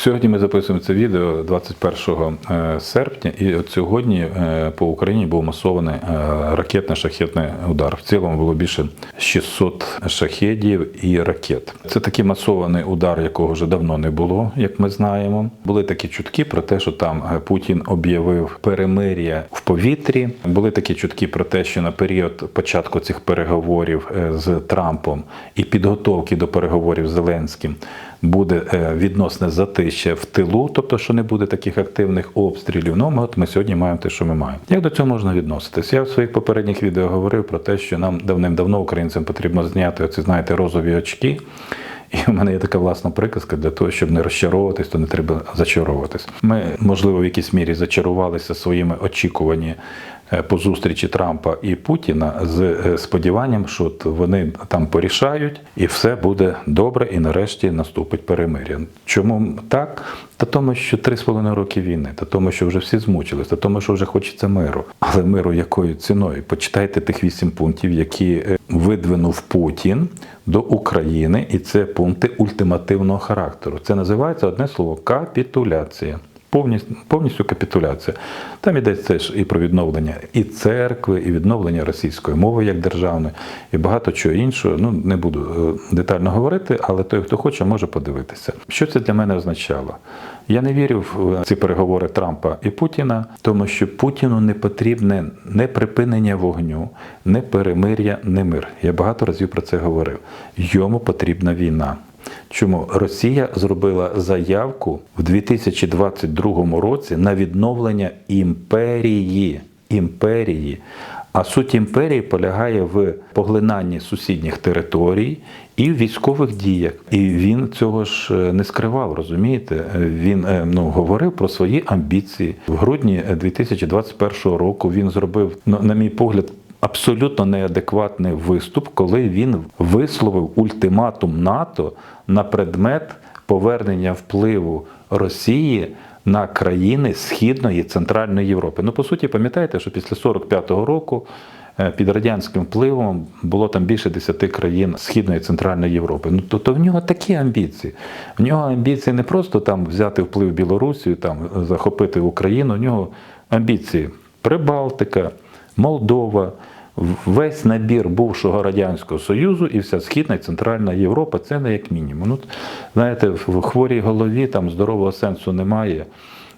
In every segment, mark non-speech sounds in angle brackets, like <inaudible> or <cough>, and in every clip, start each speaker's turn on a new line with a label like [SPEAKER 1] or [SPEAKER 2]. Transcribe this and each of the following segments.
[SPEAKER 1] Сьогодні ми записуємо це відео 21 е, серпня, і от сьогодні е, по Україні був масований е, ракетно-шахетний удар. В цілому було більше 600 шахедів і ракет. Це такий масований удар, якого вже давно не було, як ми знаємо. Були такі чутки про те, що там Путін об'явив перемир'я в повітрі. Були такі чутки про те, що на період початку цих переговорів з Трампом і підготовки до переговорів з Зеленським буде е, відносне затища в тилу, тобто що не буде таких активних обстрілів. Ну, ми от ми сьогодні маємо те, що ми маємо. Як до цього можна відноситись? Я в своїх попередніх відео говорив про те, що нам давним-давно українцям потрібно зняти оці, знаєте, розові очки. І в мене є така власна приказка для того, щоб не розчаровуватись, то не треба зачаровуватись. Ми, можливо, в якійсь мірі зачарувалися своїми очікуваннями по зустрічі Трампа і Путіна з е, сподіванням, що вони там порішають, і все буде добре, і нарешті наступить перемир'я. Чому так? Та тому, що три з половиною роки війни, та тому, що вже всі змучились, та тому, що вже хочеться миру. Але миру якою ціною? Почитайте тих вісім пунктів, які е, видвинув Путін до України, і це пункти ультимативного характеру. Це називається одне слово капітуляція. Повністю, повністю капітуляція. Там йдеться і про відновлення і церкви, і відновлення російської мови як державної, і багато чого іншого. Ну не буду е, детально говорити, але той, хто хоче, може подивитися. Що це для мене означало? Я не вірю в ці переговори Трампа і Путіна, тому що Путіну не потрібне не припинення вогню, не перемир'я, не мир. Я багато разів про це говорив. Йому потрібна війна. Чому Росія зробила заявку в 2022 році на відновлення імперії? імперії. А суть імперії полягає в поглинанні сусідніх територій і в військових діях. І він цього ж е, не скривав, розумієте? Він е, ну, говорив про свої амбіції. В грудні 2021 року він зробив, ну, на мій погляд, абсолютно неадекватний виступ, коли він висловив ультиматум НАТО на предмет повернення впливу Росії на країни Східної і Центральної Європи. Ну, по суті, пам'ятаєте, що після 45-го року е, під радянським впливом було там більше 10 країн Східної і Центральної Європи. Ну, тобто в нього такі амбіції. В нього амбіції не просто там взяти вплив Білорусію, там захопити Україну, в нього амбіції Прибалтика, Молдова. Весь набір бувшого радянського союзу і вся східна і центральна Європа це не як мінімум. Ну, знаєте, в хворій голові там здорового сенсу немає,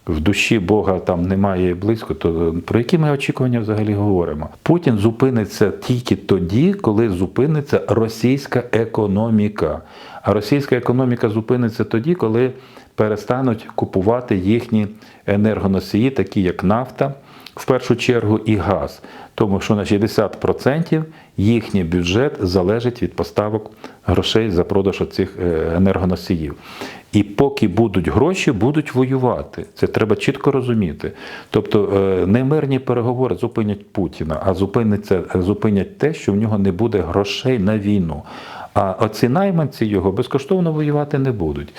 [SPEAKER 1] в душі Бога там немає близько. То про які ми очікування взагалі говоримо? Путін зупиниться тільки тоді, коли зупиниться російська економіка. А російська економіка зупиниться тоді, коли перестануть купувати їхні енергоносії, такі як нафта. В першу чергу і газ, тому що на 60% їхній бюджет залежить від поставок грошей за продаж цих енергоносіїв. І поки будуть гроші, будуть воювати. Це треба чітко розуміти. Тобто не мирні переговори зупинять Путіна, а зупинять те, що в нього не буде грошей на війну. А оці найманці його безкоштовно воювати не будуть.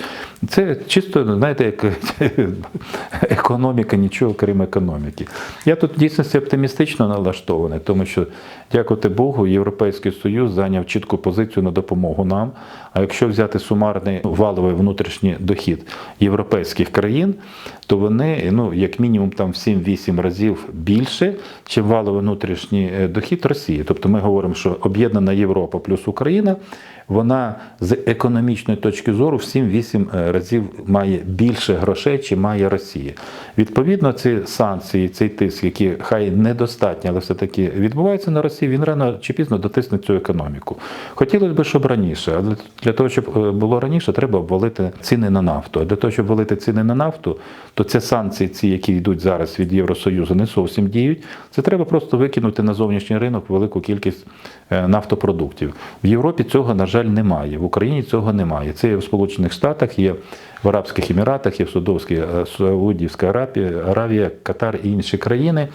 [SPEAKER 1] Це чисто, знаєте, як <laughs> економіка, нічого крім економіки. Я тут в дійсності оптимістично налаштований, тому що, дякувати Богу, Європейський Союз зайняв чітку позицію на допомогу нам. А якщо взяти сумарний валовий внутрішній дохід європейських країн, то вони, ну, як мінімум, там в 7-8 разів більше, ніж валовий внутрішній дохід Росії. Тобто ми говоримо, що об'єднана Європа плюс Україна. Вона з економічної точки зору в 7-8 разів має більше грошей, чи має Росія. Відповідно, ці санкції, цей тиск, які хай недостатні, але все-таки відбуваються на Росії, він рано чи пізно дотисне цю економіку. Хотілося б, щоб раніше, але для того, щоб було раніше, треба обвалити ціни на нафту. А для того, щоб ввалити ціни на нафту, то ці санкції, ці, які йдуть зараз від Євросоюзу, не зовсім діють. Це треба просто викинути на зовнішній ринок велику кількість нафтопродуктів. В Європі цього, на жаль, немає. В Україні цього немає. Це є в Сполучених Штатах, є в Арабських Еміратах, є в Судовській Саудівській Аравії, Аравія, Катар і інші країни.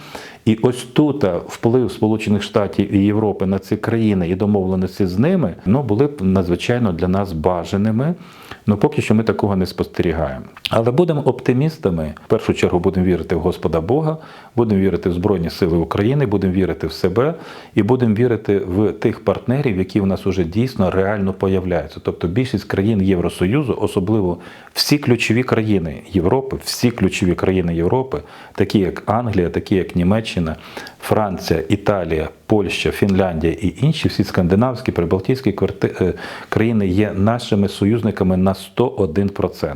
[SPEAKER 1] І ось тут вплив Сполучених Штатів і Європи на ці країни і домовленості з ними ну, були б надзвичайно для нас бажаними. Ну поки що ми такого не спостерігаємо. Але будемо оптимістами. в першу чергу будемо вірити в Господа Бога, будемо вірити в Збройні Сили України, будемо вірити в себе і будемо вірити в тих партнерів, які в нас вже дійсно реально появляються. Тобто більшість країн Євросоюзу, особливо всі ключові країни Європи, всі ключові країни Європи, такі як Англія, такі як Німеччина, Франція, Італія, Польща, Фінляндія і інші всі скандинавські, прибалтійські е, країни є нашими союзниками на 101%.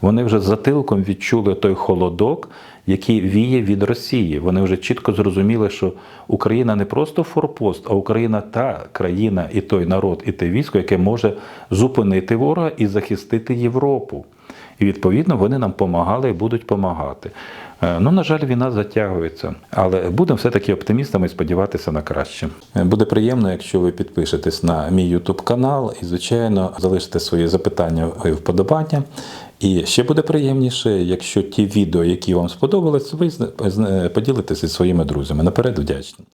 [SPEAKER 1] Вони вже затилком відчули той холодок, який віє від Росії. Вони вже чітко зрозуміли, що Україна не просто форпост, а Україна та країна, і той народ, і те військо, яке може зупинити ворога і захистити Європу. І відповідно вони нам допомагали і будуть допомагати. Ну, на жаль, війна затягується, але будемо все-таки оптимістами і сподіватися на краще. Е, Буде приємно, якщо ви підпишетесь на мій YouTube канал і, звичайно, залишите свої запитання і вподобання. І ще буде приємніше, якщо ті відео, які вам сподобались, ви поділитеся зі своїми друзями. Наперед вдячний.